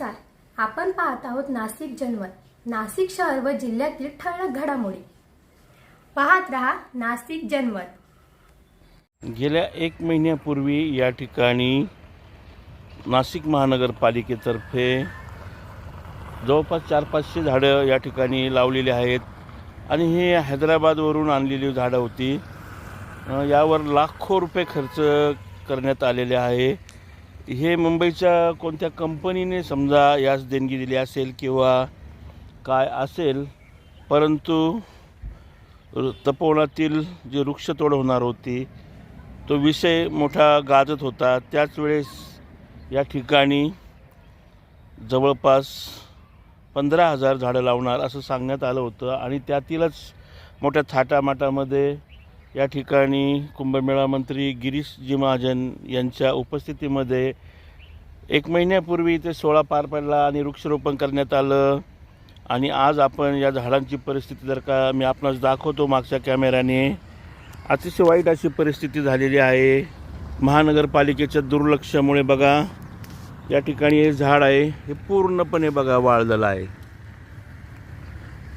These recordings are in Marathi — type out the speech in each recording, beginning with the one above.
नमस्कार. आपण पाहत आहोत नाशिक जनमत नाशिक शहर व जिल्ह्यातील ठळक घडामोडी. पाहत रहा नाशिक जनमत गेल्या एक महिन्यापूर्वी या ठिकाणी नाशिक महानगरपालिकेतर्फे जवळपास चार पाचशे झाडं या ठिकाणी लावलेली आहेत आणि हे हैदराबादवरून आणलेली झाडं होती. यावर लाखो रुपये खर्च करण्यात आलेले आहे. हे मुंबईच्या कोणत्या कंपनीने समजा यास देणगी दिली असेल किंवा काय असेल परंतु तपोवनातील जी वृक्षतोड होणार होती तो विषय मोठा गाजत होता. त्याच वेळेस या ठिकाणी जवळपास पंधरा हजार झाडं लावणार असं सांगण्यात आलं होतं आणि त्यातीलच मोठ्या थाटामाटामध्ये या ठिकाणी कुंभमेळा मंत्री गिरीशजी महाजन यांच्या उपस्थितीमध्ये एक महिन्यापूर्वी ते सोळा पार पडला आणि वृक्षारोपण करण्यात आलं. आणि आज आपण या झाडांची परिस्थिती जर का मी आपणास दाखवतो मागच्या कॅमेऱ्याने अतिशय वाईट अशी परिस्थिती झालेली आहे. महानगरपालिकेच्या दुर्लक्षामुळे बघा या ठिकाणी हे झाड आहे हे पूर्णपणे बघा वाळलेलं आहे.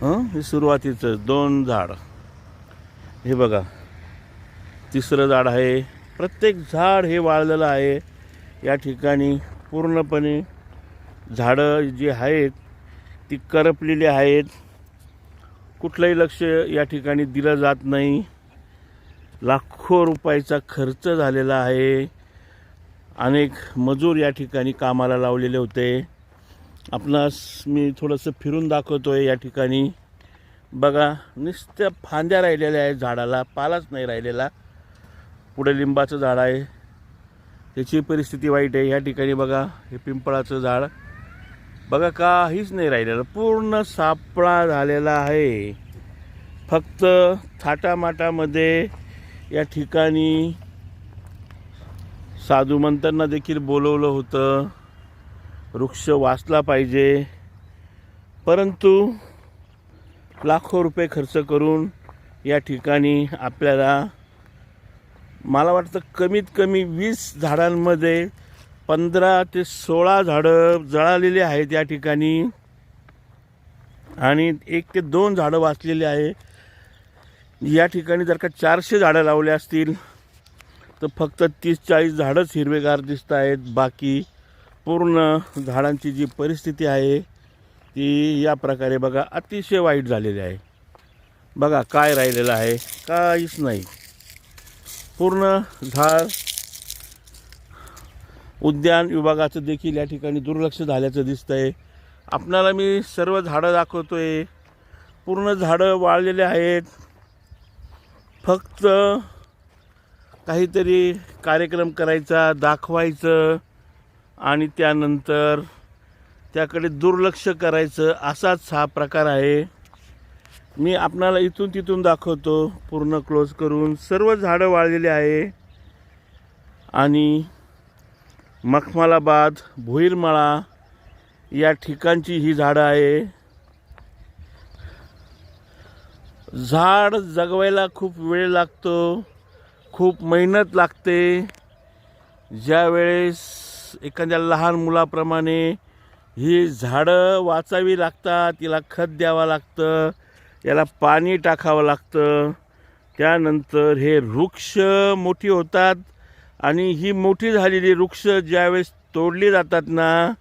हं? हे सुरुवातीचं दोन झाड. हे बघा. तिसरं झाड आहे. प्रत्येक झाड हे वाळलेलं आहे. या ठिकाणी पूर्णपणे झाडं जी आहेत ती करपलेली आहेत. कुठलंही लक्ष या ठिकाणी दिलं जात नाही. लाखो रुपयाचा खर्च झालेला आहे. अनेक मजूर या ठिकाणी कामाला लावलेले होते. आपणास मी थोडंसं फिरून दाखवतो आहे या ठिकाणी. बघा नुसत्या फांद्या राहिलेल्या आहेत झाडाला पालाच नाही राहिलेला. पुढे लिंबाचं झाड आहे. त्याची परिस्थिती वाईट आहे. या ठिकाणी बघा हे पिंपळाचं झाड. बघा काहीच नाही राहिलेलं. पूर्ण सापळा झालेला आहे. फक्त थाटामाटामध्ये या ठिकाणी साधुमंतांना देखील बोलवलं होतं. वृक्ष वाचला पाहिजे. परंतु लाखो रुपये खर्च करून या ठिकाणी आपल्याला मला वाटतं कमीत कमी वीस झाडांमध्ये पंधरा ते सोळा झाडं जळालेली आहेत या ठिकाणी. आणि एक ते दोन झाडं वाचलेली आहे. या ठिकाणी जर का चारशे झाडं लावले असतील तर फक्त तीस चाळीस झाडंच हिरवेगार दिसत आहेत. बाकी पूर्ण झाडांची जी परिस्थिती आहे ती या प्रकारे बघा अतिशय वाईट झालेली आहे. बघा काय राहिलेलं आहे काहीच नाही. पूर्ण झाड उद्यान विभागाचं देखील या ठिकाणी दुर्लक्ष झाल्याचं दिसतंय. आपणाला मी सर्व झाडं दाखवतोय. पूर्ण झाडं वाळलेले आहेत. फक्त काहीतरी कार्यक्रम करायचा दाखवायचं आणि त्यानंतर त्याकडे दुर्लक्ष करायचं असाच हा प्रकार आहे. मी आपणाला इथून तिथून दाखवतो पूर्ण क्लोज करून. सर्व झाडं वाळलेली आहे. आणि मखमालाबाद भुईरमाळा या ठिकाणची ही झाडं आहे. झाड जगवायला खूप वेळ लागतो खूप मेहनत लागते. ज्यावेळेस एखाद्या लहान मुलाप्रमाणे ही झाडं वाचावी लागतात तिला खत द्यावं लागतं याला पाणी टाकावं लागतं. त्यानंतर हे वृक्ष मोठी होतात आणि ही मोठी झालेली वृक्ष ज्यावेळेस तोडली जातात ना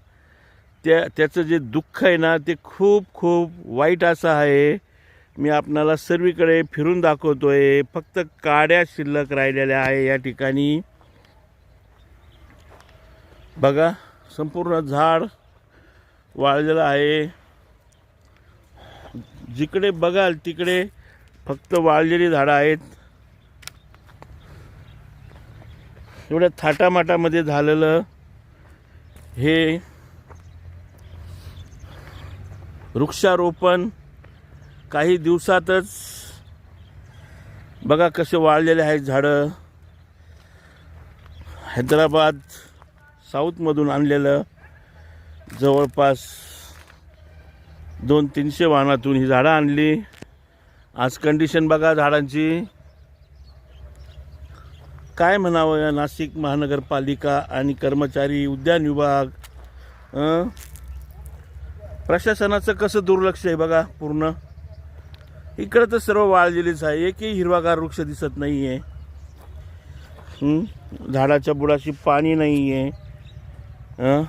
त्या त्याचं जे दुःख आहे ना ते खूप खूप वाईट असं आहे. मी आपणाला सर्वीकडे फिरून दाखवतो आहे फक्त काड्या शिल्लक राहिलेल्या आहे या ठिकाणी. बघा संपूर्ण झाड वाळलेलं आहे. जिकडे बघाल तिकडे फक्त वाळलेली झाडं आहेत. एवढ्या थाटामाटामध्ये झालेलं हे वृक्षारोपण काही दिवसातच. बघा कसे वाळलेले आहेत झाडं. हैदराबाद साऊथमधून आणलेलं जवळपास दोन तीनशे वाहनातून ही झाडं आणली. आज कंडिशन बघा झाडांची. काय म्हणावं या नाशिक महानगरपालिका आणि कर्मचारी उद्यान विभाग? प्रशासनाचं कसं दुर्लक्ष आहे बघा पूर्ण. इकडं तर सर्व वाळलेलीच आहे. एकही हिरवागार वृक्ष दिसत नाही आहे झाडाच्या बुडाशी पाणी नाही आहे हं?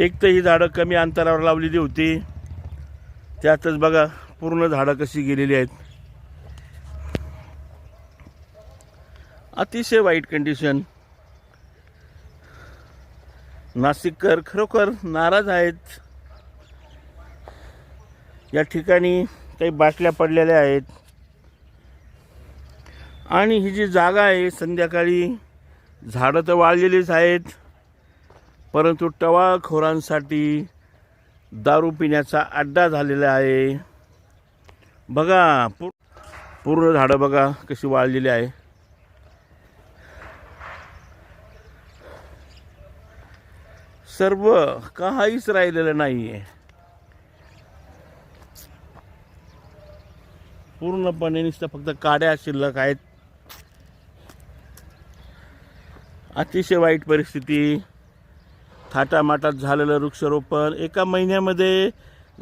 एक तर ही झाडं कमी अंतरावर लावलेली होती. त्यातच बघा पूर्ण झाडं कशी गेलेली आहेत. अतिशय वाईट कंडिशन नाशिककर खरोखर नाराज आहेत. या ठिकाणी काही बाटल्या पडलेल्या आहेत. आणि ही जी जागा आहे संध्याकाळी झाडं तर वाळलेलीच आहेत. परंतु टवाळखोरांसाठी दारू पिण्याचा अड्डा झालेला आहे. बघा पू पूर्ण झाडं बघा कशी वाळलेली आहे. सर्व काहीच राहिलेलं नाही आहे पूर्णपणे नुसतं फक्त काड्या शिल्लक आहेत. अतिशय वाईट परिस्थिती. थाटामाटात झालेलं वृक्षारोपण. एका महिन्यामध्ये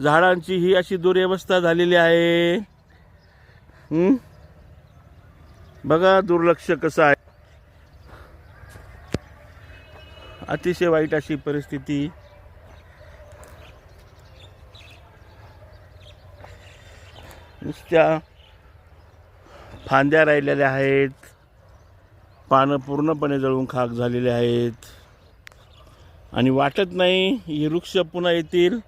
झाडांची ही अशी दुर्व्यवस्था झालेली आहे. बघा दुर्लक्ष कसं आहे. अतिशय वाईट अशी परिस्थिती. नुसत्या फांद्या राहिलेल्या आहेत. पानं पूर्णपणे जळून खाक झालेले आहेत. आणि वाटत नाही ही वृक्ष पुन्हा येतील.